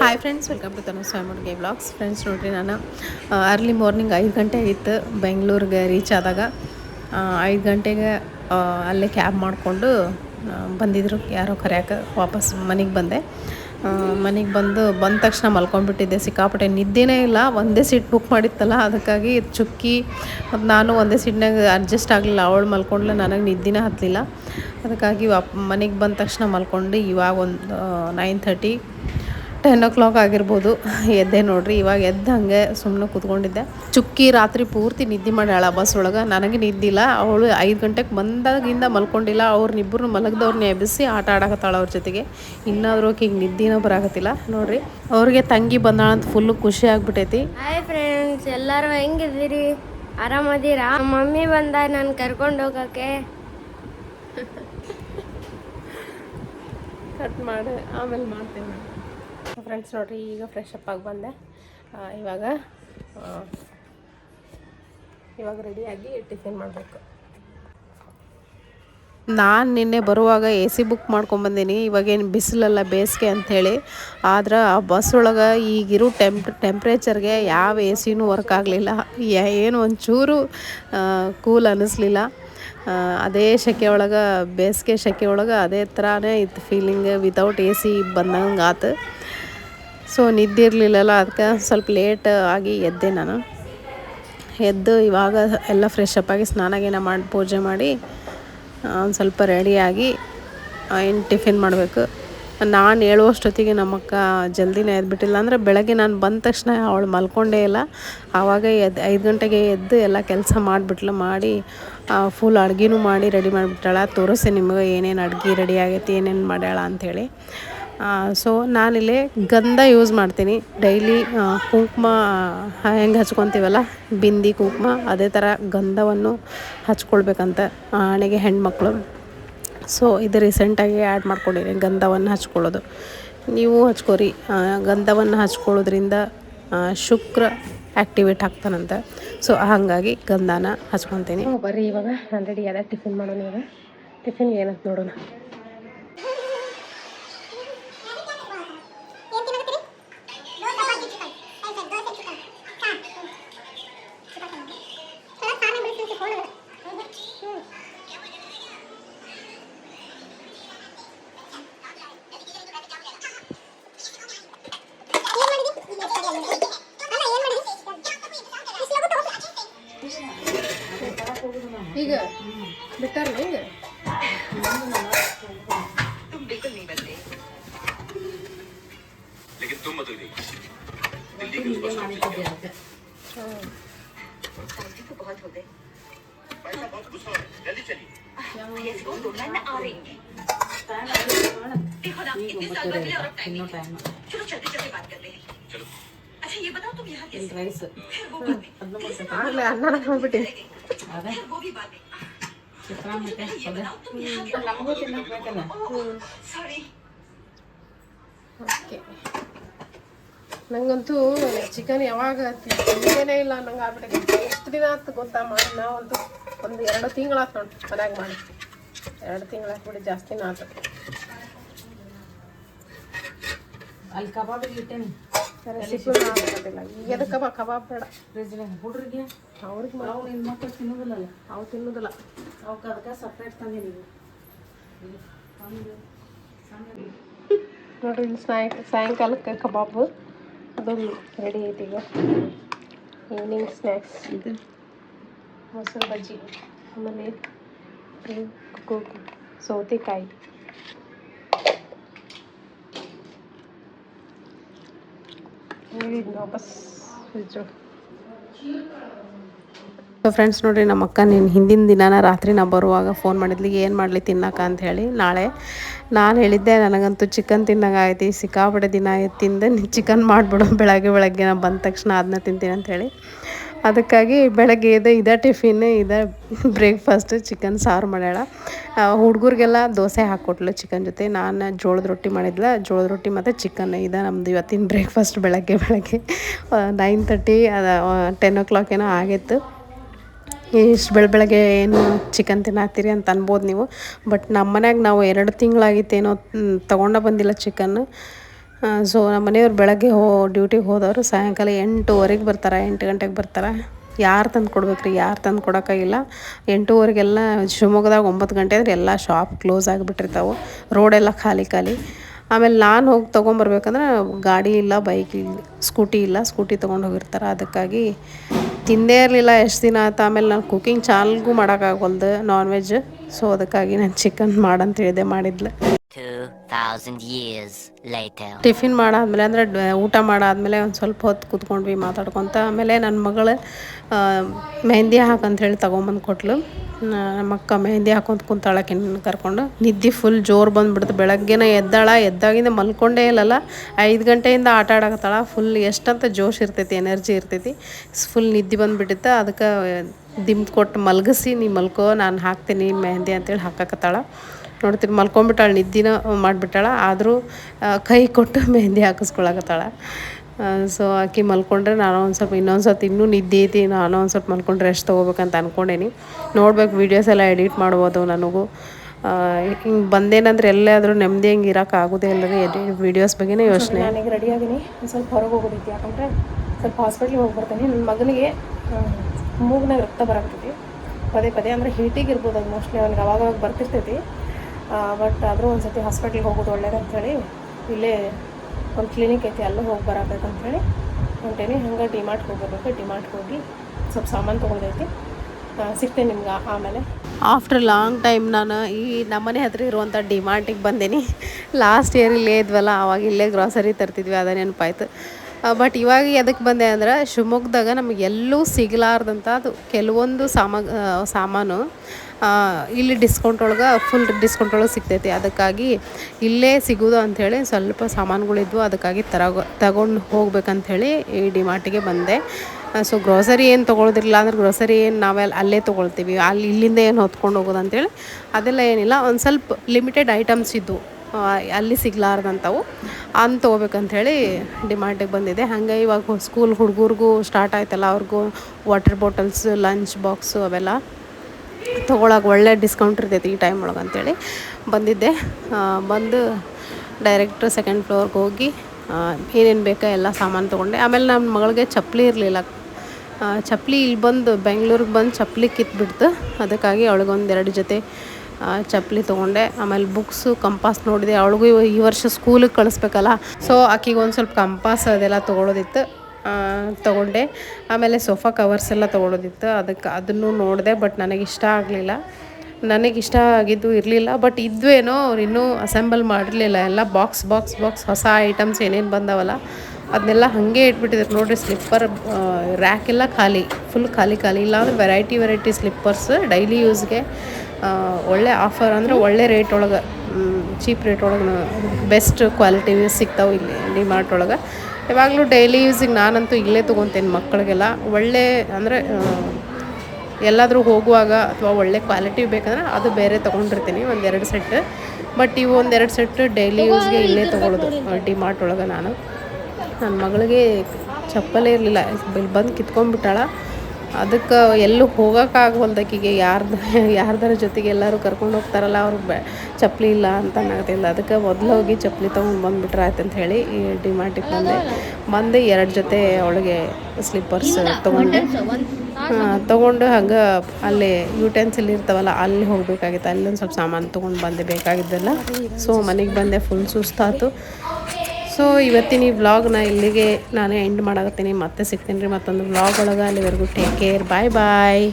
Hi friends welcome to Tanu ಸ್ವಾಮಿಗೆ blogs friends ನೋಡ್ರಿ ನಾನು ಅರ್ಲಿ ಮಾರ್ನಿಂಗ್ ಐದು ಗಂಟೆ ಆಗಿತ್ತು ಬೆಂಗಳೂರಿಗೆ ರೀಚ್ ಆದಾಗ. ಐದು ಗಂಟೆಗೆ ಅಲ್ಲೇ ಕ್ಯಾಬ್ ಮಾಡಿಕೊಂಡು ಬಂದಿದ್ರು. ಯಾರೋ ಕರ್ಯಾಕೆ ವಾಪಸ್ ಮನೆಗೆ ಬಂದೆ. ಮನೆಗೆ ಬಂದು ಬಂದ ತಕ್ಷಣ ಮಲ್ಕೊಂಡ್ಬಿಟ್ಟಿದ್ದೆ. ಸಿಕ್ಕಾಪಟ್ಟೆ ನಿದ್ದೆನೇ ಇಲ್ಲ. ಒಂದೇ ಸೀಟ್ ಬುಕ್ ಮಾಡಿತ್ತಲ್ಲ, ಅದಕ್ಕಾಗಿ ಚುಕ್ಕಿ ಮತ್ತು ನಾನು ಒಂದೇ ಸೀಟ್ನಾಗ ಅಡ್ಜಸ್ಟ್ ಆಗಲಿಲ್ಲ. ಅವಳು ಮಲ್ಕೊಂಡ್ಲೆ ನನಗೆ ನಿದ್ದೆನೇ ಹತ್ತಲಿಲ್ಲ ಅದಕ್ಕಾಗಿ ಮನೆಗೆ ಬಂದ ತಕ್ಷಣ ಮಲ್ಕೊಂಡು. ಇವಾಗ ಒಂದು nine thirty ten o'clock ಆಗಿರ್ಬೋದು. ಎದ್ದೆ ನೋಡ್ರಿ ಇವಾಗ ಎದ್ದ ಹಂಗೆ ಸುಮ್ಮನೆ ಕೂತ್ಕೊಂಡಿದ್ದೆ. ಚುಕ್ಕಿ ರಾತ್ರಿ ಪೂರ್ತಿ ನಿದ್ದೆ ಮಾಡ್ಯಾಳ ಬಸ್ ಒಳಗೆ. ನನಗೆ ನಿದ್ದಿಲ್ಲ. ಅವಳು ಐದು ಗಂಟೆಗೆ ಬಂದಾಗಿಂದ ಮಲ್ಕೊಂಡಿಲ್ಲ. ಅವ್ರನ್ನಿಬ್ಬರು ಮಲಗ್ದವ್ರನ್ನ ಎಬ್ಬಿಸಿ ಆಟ ಆಡಕತ್ತಾಳ ಅವ್ರ ಜೊತೆಗೆ. ಇನ್ನಾದ್ರೂ ಹಿಂಗೆ ನಿದ್ದಿನೂ ಬರಾಕತ್ತಿಲ್ಲ. ನೋಡ್ರಿ ಅವ್ರಿಗೆ ತಂಗಿ ಬಂದಾಳ ಅಂತ ಫುಲ್ಲು ಖುಷಿ ಆಗ್ಬಿಟ್ಟೈತಿ ಹಾಯ್ ಫ್ರೆಂಡ್ಸ್ ಎಲ್ಲರೂ ಹೆಂಗಿದ್ದೀರಿ? ಆರಾಮದೀರಾ? ಮಮ್ಮಿ ಬಂದ ನಾನು ಕರ್ಕೊಂಡು ಹೋಗಕ್ಕೆ ಕಟ್ ಮಾಡಿ ಆಮೇಲೆ ಮಾಡ್ತೀನಿ. ಫ್ರೆಂಡ್ಸ್ ನೋಡಿರಿ, ಈಗ ಫ್ರೆಶ್ ಅಪ್ ಆಗಿ ಬಂದೆ. ಇವಾಗ ಇವಾಗ ರೆಡಿಯಾಗಿ ಟಿಫಿನ್ ಮಾಡಬೇಕು. ನಾನು ನಿನ್ನೆ ಬರುವಾಗ ಎ ಸಿ ಬುಕ್ ಮಾಡ್ಕೊಂಬಂದೀನಿ. ಇವಾಗೇನು ಬಿಸಿಲಲ್ಲ, ಬೇಸಿಗೆ ಅಂಥೇಳಿ ಆದ್ರೆ ಆ ಬಸ್ ಒಳಗೆ ಈಗಿರೋ ಟೆಂಪ್ ಟೆಂಪ್ರೇಚರ್ಗೆ ಯಾವ ಎ ಸಿನೂ ವರ್ಕ್ ಆಗಲಿಲ್ಲ. ಏನು ಒಂಚೂರು ಕೂಲ್ ಅನ್ನಿಸ್ಲಿಲ್ಲ ಅದೇ ಸೆಕೆ ಒಳಗೆ, ಬೇಸಿಗೆ ಸೆಕೆ ಒಳಗೆ ಅದೇ ಥರನೇ ಇತ್ತು ಫೀಲಿಂಗ್ ವಿತೌಟ್ ಎ ಸಿ ಬಂದಂಗೆ ಆತು ಸೊ ನಿದ್ದೆ ಇರಲಿಲ್ಲಲ್ಲ, ಅದಕ್ಕೆ ಸ್ವಲ್ಪ ಲೇಟ್ ಆಗಿ ಎದ್ದೆ ನಾನು. ಎದ್ದು ಇವಾಗ ಎಲ್ಲ ಫ್ರೆಶ್ ಅಪ್ ಆಗಿ ಸ್ನಾನ ಗೀನ ಮಾಡಿ, ಪೂಜೆ ಮಾಡಿ ಒಂದು ಸ್ವಲ್ಪ ರೆಡಿಯಾಗಿ ಏನು ಟಿಫಿನ್ ಮಾಡಬೇಕು. ನಾನು ಹೇಳುವಷ್ಟೊತ್ತಿಗೆ ನಮ್ಮಕ್ಕ ಜಲ್ದಿನೇ ಎದ್ಬಿಟ್ಟಿಲ್ಲ ಅಂದರೆ ಬೆಳಗ್ಗೆ ನಾನು ಬಂದ ತಕ್ಷಣ ಅವಳು ಮಲ್ಕೊಂಡೇ ಇಲ್ಲ. ಆವಾಗ ಎದ್ದು ಐದು ಗಂಟೆಗೆ ಎದ್ದು ಎಲ್ಲ ಕೆಲಸ ಮಾಡಿಬಿಟ್ಲು, ಮಾಡಿ ಫುಲ್ ಅಡುಗೆನೂ ಮಾಡಿ ರೆಡಿ ಮಾಡಿಬಿಟ್ಟಾಳ. ತೋರಿಸಿ ನಿಮಗೆ ಏನೇನು ಅಡುಗೆ ರೆಡಿ ಆಗೈತಿ, ಏನೇನು ಮಾಡ್ಯಾಳ ಅಂಥೇಳಿ ಸೊ ನಾನಿಲ್ಲಿ ಗಂಧ ಯೂಸ್ ಮಾಡ್ತೀನಿ. ಡೈಲಿ ಕುಂಕುಮ ಹೆಂಗೆ ಹಚ್ಕೊತೀವಲ್ಲ? ಬಿಂದಿ ಕುಂಕುಮ, ಅದೇ ಥರ ಗಂಧವನ್ನು ಹಚ್ಕೊಳ್ಬೇಕಂತ ಹಣೆಗೆ ಹೆಣ್ಮಕ್ಳು. ಸೊ ಇದು ರೀಸೆಂಟಾಗಿ ಆ್ಯಡ್ ಮಾಡ್ಕೊಂಡಿದ್ದೀನಿ ಗಂಧವನ್ನು ಹಚ್ಕೊಳ್ಳೋದು. ನೀವು ಹಚ್ಕೋರಿ. ಗಂಧವನ್ನು ಹಚ್ಕೊಳ್ಳೋದ್ರಿಂದ ಶುಕ್ರ ಆ್ಯಕ್ಟಿವೇಟ್ ಆಗ್ತಾನಂತೆ. ಸೊ ಹಾಗಾಗಿ ಗಂಧನ ಹಚ್ಕೊತೀನಿ. ಬರ್ರಿ ಇವಾಗ. ನಾನು ರೆಡಿ ಅದ. ಟಿಫಿನ್ ಮಾಡೋಣ ಇವಾಗ. ಟಿಫಿನ್ ಏನಂತ ನೋಡೋಣ. ಕಟೋರಿ ಇನ್ನೂ ಟೈಮ್ ರೈಸ್ ಆಗಲೇ ಅನ್ನ ಮಾಡ್ಬಿಟ್ಟು ಅದೇ. ಚಿತ್ರಾನ್ನ ಮತ್ತೆ ನಮಗೂ ತಿನ್ನಕ್ಕೆ ಓಕೆ. ನಂಗಂತೂ ಚಿಕನ್ ಯಾವಾಗ ತಿಂದೇನೇ ಇಲ್ಲ ನಂಗೆ ಆಗ್ಬಿಟ್ಟೆ ಎಷ್ಟು ದಿನ ಆಯ್ತು ಗೊತ್ತಾ ಮಾಡಿ ನಾವಂತೂ ಒಂದು ಎರಡು ತಿಂಗಳಾಯ್ತು ನೋಡಿ ಮನ್ಯಾಗ ಮಾಡಿ. ಎರಡು ತಿಂಗಳಾಗ್ಬಿಟ್ಟು ಜಾಸ್ತಿನ ಆತು. ಅಲ್ಲಿ ಕಬಾಬ್ ಇಟ್ಟೇನಿ. ರೆಸಿಪಿನೂ ಆಗ್ಬಿಟ್ಟಿಲ್ಲ ಈಗ ಎದಕ್ಕೆ ಕಬಾಬ್ ಕಬಾಬ್ ಬೇಡ. ಹುಡ್ರಿಗೆ ಅವ್ರಿಗೆ ಅವು ಇನ್ನು ಮಕ್ಕಳು ತಿನ್ನೋದಿಲ್ಲಲ್ಲ. ಅವು ತಿನ್ನೋದಿಲ್ಲ. ಅವಕ್ಕೆ ಅದಕ್ಕೆ ಸಪ್ರೇಟ್ ತಂದೀನಿ ನೀವು ನೋಡ್ರಿ ಇಲ್ಲಿ ಸಾಯಂ ಸಾಯಂಕಾಲಕ್ಕೆ ಕಬಾಬು. ಅದು ರೆಡಿ ಐತಿ ಈಗ. ಈವ್ನಿಂಗ್ ಸ್ನ್ಯಾಕ್ಸ್ ಇದು. ಮೊಸರು ಬಜ್ಜಿ. ಆಮೇಲೆ ಸೌತೆಕಾಯಿ. ಸೊ ಫ್ರೆಂಡ್ಸ್ ನೋಡಿರಿ, ನಮ್ಮ ಅಕ್ಕ ನೀನು ಹಿಂದಿನ ದಿನಾನ ರಾತ್ರಿ ನಾ ಬರುವಾಗ ಫೋನ್ ಮಾಡಿದ್ಲಿ, ಏನು ಮಾಡಲಿ ತಿನ್ನಕ್ಕ? ಅಂತ ಹೇಳಿ, ನಾಳೆ ನಾನು ಹೇಳಿದ್ದೆ, ನನಗಂತೂ ಚಿಕನ್ ತಿನ್ನಂಗೆ ಆಗೈತಿ, ಸಿಕ್ಕಾಪಟ್ಟೆ ದಿನ ತಿಂದು ನೀನು ಚಿಕನ್ ಮಾಡಿಬಿಡು, ಬೆಳಗ್ಗೆ ಬೆಳಗ್ಗೆ ನಾನು ಬಂದ ತಕ್ಷಣ ಅದನ್ನ ತಿಂತೀನಿ ಅಂತ ಹೇಳಿ. ಅದಕ್ಕಾಗಿ ಬೆಳಗ್ಗೆ ಇದೆ ಇದೆ ಟಿಫಿನ್, ಇದೆ ಬ್ರೇಕ್ಫಾಸ್ಟ್ ಚಿಕನ್ ಸಾರು ಮಾಡ್ಯಾಳ. ಹುಡುಗರಿಗೆಲ್ಲ ದೋಸೆ ಹಾಕ್ಕೊಟ್ಲು ಚಿಕನ್ ಜೊತೆ. ನಾನು ಜೋಳದ ರೊಟ್ಟಿ ಮಾಡಿದ್ಲ. ಜೋಳದ ರೊಟ್ಟಿ ಮತ್ತು ಚಿಕನ್ ಇದೆ ನಮ್ಮದು ಇವತ್ತಿನ ಬ್ರೇಕ್ಫಾಸ್ಟ್ ಬೆಳಗ್ಗೆ ಬೆಳಗ್ಗೆ. ನೈನ್ ತರ್ಟಿ ಅದ ಟೆನ್ ಓ ಕ್ಲಾಕ್ ಏನೋ ಆಗಿತ್ತು. ಇಷ್ಟು ಬೆಳ ಬೆಳಗ್ಗೆ ಏನು ಚಿಕನ್ ತಿನ್ನಾಕ್ತೀರಿ ಅಂತ ಅನ್ಬೋದು ನೀವು. ಬಟ್ ನಮ್ಮ ಮನ್ಯಾಗ ನಾವು ಎರಡು ತಿಂಗಳಾಗಿತ್ತೇನೋ ತೊಗೊಂಡ ಬಂದಿಲ್ಲ ಚಿಕನ್ ಸೊ ನಮ್ಮ ಮನೆಯವ್ರು ಬೆಳಗ್ಗೆ ಹೋ ಡ್ಯೂಟಿಗೆ ಹೋದವರು ಸಾಯಂಕಾಲ ಎಂಟೂವರೆಗೆ ಬರ್ತಾರೆ, ಎಂಟು ಗಂಟೆಗೆ ಬರ್ತಾರೆ. ಯಾರು ತಂದು ಕೊಡ್ಬೇಕ್ರಿ, ಯಾರು ತಂದು ಕೊಡೋಕ್ಕಾಗಿಲ್ಲ. ಎಂಟೂವರೆಗೆಲ್ಲ ಶಿವಮೊಗ್ಗದಾಗ ಒಂಬತ್ತು ಗಂಟೆ ಆದ್ರೆ ಎಲ್ಲ ಶಾಪ್ ಕ್ಲೋಸ್ ಆಗಿಬಿಟ್ಟಿರ್ತಾವೆ. ರೋಡೆಲ್ಲ ಖಾಲಿ ಖಾಲಿ. ಆಮೇಲೆ ನಾನು ಹೋಗಿ ತೊಗೊಂಬರ್ಬೇಕಂದ್ರೆ ಗಾಡಿ ಇಲ್ಲ ಬೈಕ್ ಇಲ್ಲ ಸ್ಕೂಟಿ ಇಲ್ಲ ಸ್ಕೂಟಿ ತೊಗೊಂಡು ಹೋಗಿರ್ತಾರೆ. ಅದಕ್ಕಾಗಿ ತಿಂದೇ ಇರಲಿಲ್ಲ ಎಷ್ಟು ದಿನ ಆಯ್ತು ಆಮೇಲೆ ನಾನು ಕುಕ್ಕಿಂಗ್ ಚಾಲ್ಗೂ ಮಾಡೋಕ್ಕಾಗಲ್ದು ನಾನ್ ವೆಜ್ ಸೊ ಅದಕ್ಕಾಗಿ ನಾನು ಚಿಕನ್ ಮಾಡಂತ ಹೇಳಿದೆ ಮಾಡಿದ್ಲು. 2,000 years later. ಟಿಫಿನ್ ಮಾಡಾದ್ಮೇಲೆ ಅಂದರೆ ಊಟ ಮಾಡಾದ್ಮೇಲೆ ಒಂದು ಸ್ವಲ್ಪ ಹೊತ್ತು ಕೂತ್ಕೊಂಡ್ವಿ ಮಾತಾಡ್ಕೊತ. ಆಮೇಲೆ ನನ್ನ ಮಗಳು ಮೆಹಂದಿ ಹಾಕಂತ ಹೇಳಿ ತೊಗೊಂಬಂದು ಕೊಟ್ಲು. ನಮ್ಮ ಅಕ್ಕ ಮೆಹಂದಿ ಹಾಕೊಂತ ಕುಂತಾಳಕಿನ ಕರ್ಕೊಂಡು. ನಿದ್ದೆ ಫುಲ್ ಜೋರು ಬಂದ್ಬಿಡ್ತು. ಬೆಳಗ್ಗೆನೇ ಎದ್ದಾಳ. ಎದ್ದಾಗಿಂದ ಮಲ್ಕೊಂಡೇ ಇಲ್ಲಲ್ಲ. ಐದು ಗಂಟೆಯಿಂದ ಆಟ ಆಡಕತ್ತಾಳ. ಫುಲ್ ಎಷ್ಟಂತ ಜೋಶ್ ಇರ್ತೈತಿ, ಎನರ್ಜಿ ಇರ್ತೈತಿ. ಫುಲ್ ನಿದ್ದೆ ಬಂದುಬಿಟ್ಟಿತ್ತು. ಅದಕ್ಕೆ ದಿಮ್ ಕೊಟ್ಟು ಮಲಗಿಸಿ, ನೀ ಮಲ್ಕೋ, ನಾನು ಹಾಕ್ತೀನಿ ಮೆಹಂದಿ ಅಂತೇಳಿ ಹಾಕಕತ್ತಾಳ. ನೋಡ್ತೀನಿ ಮಲ್ಕೊಂಬಿಟ್ಟಾಳ ನಿದ್ದಿನ ಮಾಡಿಬಿಟ್ಟಾಳ. ಆದರೂ ಕೈ ಕೊಟ್ಟು ಮೆಹಂದಿ ಹಾಕಿಸ್ಕೊಳಕತ್ತಾಳ. ಸೊ ಆಕಿ ಮಲ್ಕೊಂಡ್ರೆ ನಾನು ಒಂದು ಸ್ವಲ್ಪ ಇನ್ನೊಂದು ಸ್ವಲ್ಪ ಇನ್ನೂ ನಿದ್ದೆ ಐತಿ ನಾನು ಒಂದು ಸ್ವಲ್ಪ ಮಲ್ಕೊಂಡ್ರೆ ರೆಸ್ಟ್ ತೊಗೋಬೇಕಂತ ಅಂದ್ಕೊಂಡೇನಿ ನೋಡ್ಬೇಕು ವೀಡಿಯೋಸ್ ಎಲ್ಲ ಎಡಿಟ್ ಮಾಡ್ಬೋದು ನನಗೂ. ಹಿಂಗೆ ಬಂದೇನಂದ್ರೆ ಎಲ್ಲಾದರೂ ನೆಮ್ಮದಿ ಹಂಗೆ ಇರೋಕ್ಕಾಗೋದೇ ಆಗೋದೇ ಇಲ್ಲ ರೀ ಎಡಿ ವೀಡಿಯೋಸ್ ಬಗ್ಗೆನೇ ಯೋಚನೆ. ನನಗೆ ರೆಡಿ ಆಗಿನಿ. ಒಂದು ಸ್ವಲ್ಪ ಹೊರಗೆ ಹೋಗೋದೈತಿ ಯಾಕಂದರೆ ಸ್ವಲ್ಪ ಹಾಸ್ಪಿಟ್ಲಿಗೆ ಹೋಗಿ ಬರ್ತೀನಿ ನನ್ನ ಮಗನಿಗೆ ಮೂಗ್ನಾಗ ರಕ್ತ ಬರಾಕ್ತೈತಿ ಪದೇ ಪದೇ ಅಂದರೆ ಹೀಟಿಗೆ ಇರ್ಬೋದು ಅದು ಮೋಸ್ಟ್ಲಿ ಅವ್ನಿಗೆ ಅವಾಗ ಅವಾಗ ಬರ್ತಿರ್ತೈತಿ. ಬಟ್ ಆದರೂ ಒಂದು ಸತಿ ಹಾಸ್ಪಿಟ್ಲಿಗೆ ಹೋಗೋದು ಒಳ್ಳೇದು ಹೇಳಿ ಇಲ್ಲೇ ಒಂದು ಕ್ಲಿನಿಕ್ ಐತಿ, ಅಲ್ಲೂ ಹೋಗಿ ಬರಬೇಕಂತೇಳಿ. ಹೊಂಟೇನಿ ಹಂಗೆ ಡಿಮಾರ್ಟ್ಗೆ ಹೋಗ್ಬರ್ಬೇಕು ಡಿಮಾರ್ಟ್ಗೆ ಹೋಗಿ ಸ್ವಲ್ಪ ಸಾಮಾನು ತೊಗೊಂಡೈತಿ ಸಿಗ್ತೇನೆ ನಿಮ್ಗೆ ಆಮೇಲೆ. ಆಫ್ಟರ್ ಲಾಂಗ್ ಟೈಮ್ ನಾನು ಈ ನಮ್ಮನೆ ಹತ್ರ ಇರುವಂಥ ಡಿಮಾರ್ಟಿಗೆ ಬಂದೇನಿ. ಲಾಸ್ಟ್ ಇಯರ್ ಇಲ್ಲೇ ಇದ್ವಲ್ಲ ಆವಾಗ ಇಲ್ಲೇ ಗ್ರಾಸರಿ ತರ್ತಿದ್ವಿ, ಅದೇ ನೆನಪಾಯ್ತು. ಬಟ್ ಇವಾಗ ಎದಕ್ಕೆ ಬಂದೆ ಅಂದ್ರೆ ಶಿವಮೊಗ್ಗದಾಗ ನಮಗೆ ಎಲ್ಲೂ ಸಿಗಲಾರ್ದಂಥ ಅದು ಕೆಲವೊಂದು ಸಾಮಾ ಸಾಮಾನು. ಇಲ್ಲಿ ಡಿಸ್ಕೌಂಟ್ ಒಳಗೆ ಫುಲ್ ಡಿಸ್ಕೌಂಟ್ ಒಳಗೆ ಸಿಗ್ತೈತಿ. ಅದಕ್ಕಾಗಿ ಇಲ್ಲೇ ಸಿಗೋದು ಅಂಥೇಳಿ ಸ್ವಲ್ಪ ಸಾಮಾನುಗಳಿದ್ವು ಅದಕ್ಕಾಗಿ ತರಗೊ, ತಗೊಂಡು ಹೋಗ್ಬೇಕಂಥೇಳಿ ಈ ಡಿಮಾರ್ಟಿಗೆ ಬಂದೆ. ಸೊ ಗ್ರೋಸರಿ ಏನು ತೊಗೊಳೋದಿಲ್ಲ ಅಂದ್ರೆ ಗ್ರೋಸರಿ ಏನು ನಾವೆಲ್ಲ ಅಲ್ಲೇ ತೊಗೊಳ್ತೀವಿ. ಅಲ್ಲಿ ಇಲ್ಲಿಂದ ಏನು ಹೊತ್ಕೊಂಡು ಹೋಗೋದು ಅಂತೇಳಿ ಅದೆಲ್ಲ ಏನಿಲ್ಲ. ಒಂದು ಸ್ವಲ್ಪ ಲಿಮಿಟೆಡ್ ಐಟಮ್ಸ್ ಇದ್ದವು ಅಲ್ಲಿ ಸಿಗ್ಲಾರ್ದಂಥವು ಅಂತ ತೊಗೋಬೇಕಂಥೇಳಿ ಡಿಮಾರ್ಟಿಗೆ ಬಂದಿದೆ ಹಾಗೆ ಇವಾಗ ಸ್ಕೂಲ್ ಹುಡುಗರಿಗೂ ಸ್ಟಾರ್ಟ್ ಆಯ್ತಲ್ಲ ಅವ್ರಿಗೂ ವಾಟರ್ ಬಾಟಲ್ಸ್ ಲಂಚ್ ಬಾಕ್ಸು ಅವೆಲ್ಲ ತೊಗೊಳಕ್ಕೆ ಒಳ್ಳೆ ಡಿಸ್ಕೌಂಟ್ ಇರ್ತೈತಿ ಈ ಟೈಮ್ ಒಳಗೆ ಅಂತೇಳಿ ಬಂದಿದ್ದೆ. ಬಂದು ಡೈರೆಕ್ಟ್ ಸೆಕೆಂಡ್ ಫ್ಲೋರ್ಗೆ ಹೋಗಿ ಏನೇನು ಬೇಕೋ ಎಲ್ಲ ಸಾಮಾನು ತೊಗೊಂಡೆ. ಆಮೇಲೆ ನನ್ನ ಮಗಳಿಗೆ ಚಪ್ಪಲಿ ಇರಲಿಲ್ಲ. ಚಪ್ಪಲಿ ಇಲ್ಲಿ ಬಂದು ಬೆಂಗಳೂರಿಗೆ ಬಂದು ಚಪ್ಪಲಿ ಕಿತ್ಬಿಡ್ತು. ಅದಕ್ಕಾಗಿ ಅವಳಿಗೊಂದು ಎರಡು ಜೊತೆ ಚಪ್ಪಲಿ ತೊಗೊಂಡೆ. ಆಮೇಲೆ ಬುಕ್ಸು ಕಂಪಾಸ್ ನೋಡಿದೆ. ಅವಳಿಗೂ ಈ ವರ್ಷ ಸ್ಕೂಲಿಗೆ ಕಳಿಸ್ಬೇಕಲ್ಲ. ಸೊ ಆಕಿಗೆ ಒಂದು ಸ್ವಲ್ಪ ಕಂಪಾಸ್ ಅದೆಲ್ಲ ತೊಗೊಳೋದಿತ್ತು. ತೊಗೊಂಡೆ. ಆಮೇಲೆ ಸೋಫಾ ಕವರ್ಸ್ ಎಲ್ಲ ತೊಗೊಳೋದಿತ್ತು. ಅದಕ್ಕೆ ಅದನ್ನು ನೋಡಿದೆ, ಬಟ್ ನನಗೆ ಇಷ್ಟ ಆಗಲಿಲ್ಲ. ನನಗೆ ಇಷ್ಟ ಆಗಿದ್ದು ಇರಲಿಲ್ಲ, ಬಟ್ ಇದ್ವೇನೋ ಅವ್ರು ಇನ್ನೂ ಅಸೆಂಬಲ್ ಮಾಡಿರಲಿಲ್ಲ. ಎಲ್ಲ ಬಾಕ್ಸ್ ಬಾಕ್ಸ್ ಬಾಕ್ಸ್ ಹೊಸ ಐಟಮ್ಸ್ ಏನೇನು ಬಂದವಲ್ಲ, ಅದನ್ನೆಲ್ಲ ಹಾಗೆ ಇಟ್ಬಿಟ್ಟಿದ್ರು ನೋಡಿರಿ ಸ್ಲಿಪ್ಪರ್ ರ್ಯಾಕ್ ಎಲ್ಲ ಖಾಲಿ ಫುಲ್ ಖಾಲಿ ಖಾಲಿ. ಇಲ್ಲಾಂದ್ರೆ ವೆರೈಟಿ ವೆರೈಟಿ ಸ್ಲಿಪ್ಪರ್ಸ್ ಡೈಲಿ ಯೂಸ್ಗೆ ಒಳ್ಳೆ ಆಫರ್ ಅಂದರೆ ಒಳ್ಳೆ ರೇಟ್ ಒಳಗೆ ಚೀಪ್ ರೇಟ್ ಒಳಗೆ ಬೆಸ್ಟ್ ಕ್ವಾಲಿಟಿ ಸಿಗ್ತಾವೆ ಇಲ್ಲಿ ಡಿಮಾರ್ಟ್ ಒಳಗೆ. ಯಾವಾಗಲೂ ಡೈಲಿ ಯೂಸಿಗೆ ನಾನಂತೂ ಇಲ್ಲೇ ತೊಗೊತೇನೆ ಮಕ್ಕಳಿಗೆಲ್ಲ. ಒಳ್ಳೆ ಅಂದರೆ ಎಲ್ಲಾದರೂ ಹೋಗುವಾಗ ಅಥವಾ ಒಳ್ಳೆ ಕ್ವಾಲಿಟಿ ಬೇಕಂದ್ರೆ ಅದು ಬೇರೆ ತೊಗೊಂಡಿರ್ತೀನಿ ಒಂದೆರಡು ಸೆಟ್ ಬಟ್ ಇವು ಒಂದೆರಡು ಸೆಟ್ ಡೈಲಿ ಯೂಸ್ಗೆ ಇಲ್ಲೇ ತೊಗೊಳೋದು ಡಿಮಾರ್ಟ್ ಒಳಗೆ ನಾನು. ನನ್ನ ಮಗಳಿಗೆ ಚಪ್ಪಲೇ ಇರಲಿಲ್ಲ. ಇಲ್ಲಿ ಬಂದು ಕಿತ್ಕೊಂಡ್ಬಿಟ್ಟಾಳ. ಅದಕ್ಕೆ ಎಲ್ಲೂ ಹೋಗೋಕ್ಕಾಗವಲ್ದಕ್ಕಿಗೆ ಯಾರ್ದು ಯಾರ್ದಾರ ಜೊತೆಗೆ ಎಲ್ಲರೂ ಕರ್ಕೊಂಡು ಹೋಗ್ತಾರಲ್ಲ ಅವ್ರು ಬೆ ಚಪ್ಪಲಿ ಇಲ್ಲ ಅಂತ ಅನ್ನೋದಿಲ್ಲ ಅದಕ್ಕೆ ಮೊದಲು ಹೋಗಿ ಚಪ್ಪಲಿ ತೊಗೊಂಡು ಬಂದುಬಿಟ್ರೆ ಆಯ್ತು ಅಂತ ಹೇಳಿ ಈ ಡಿಮಾರ್ಟಿಗೆ ಬಂದೆ. ಬಂದು ಎರಡು ಜೊತೆ ಅವಳಿಗೆ ಸ್ಲಿಪ್ಪರ್ಸ್ ತೊಗೊಂಡೆ. ತೊಗೊಂಡು ಹಂಗೆ ಅಲ್ಲಿ ಯೂಟೆನ್ಸಿಲ್ ಇರ್ತಾವಲ್ಲ ಅಲ್ಲಿ ಹೋಗಬೇಕಾಗಿತ್ತು. ಅಲ್ಲೊಂದು ಸ್ವಲ್ಪ ಸಾಮಾನು ತೊಗೊಂಡು ಬಂದೆ ಬೇಕಾಗಿದ್ದೆಲ್ಲ. ಸೊ ಮನೆಗೆ ಬಂದೆ ಫುಲ್ ಸುಸ್ತಾತು. ಸೊ ಇವತ್ತಿನ ಈ ವ್ಲಾಗ್ನ ಇಲ್ಲಿಗೆ ನಾನು ಎಂಡ್ ಮಾಡಾಕತ್ತೀನಿ. ಮತ್ತೆ ಸಿಗ್ತೀನಿ ರೀ ಮತ್ತೊಂದು ವ್ಲಾಗ್ ಒಳಗೆ. ಅಲ್ಲಿವರೆಗೂ ಟೇಕ್ ಕೇರ್ ಬಾಯ್ ಬಾಯ್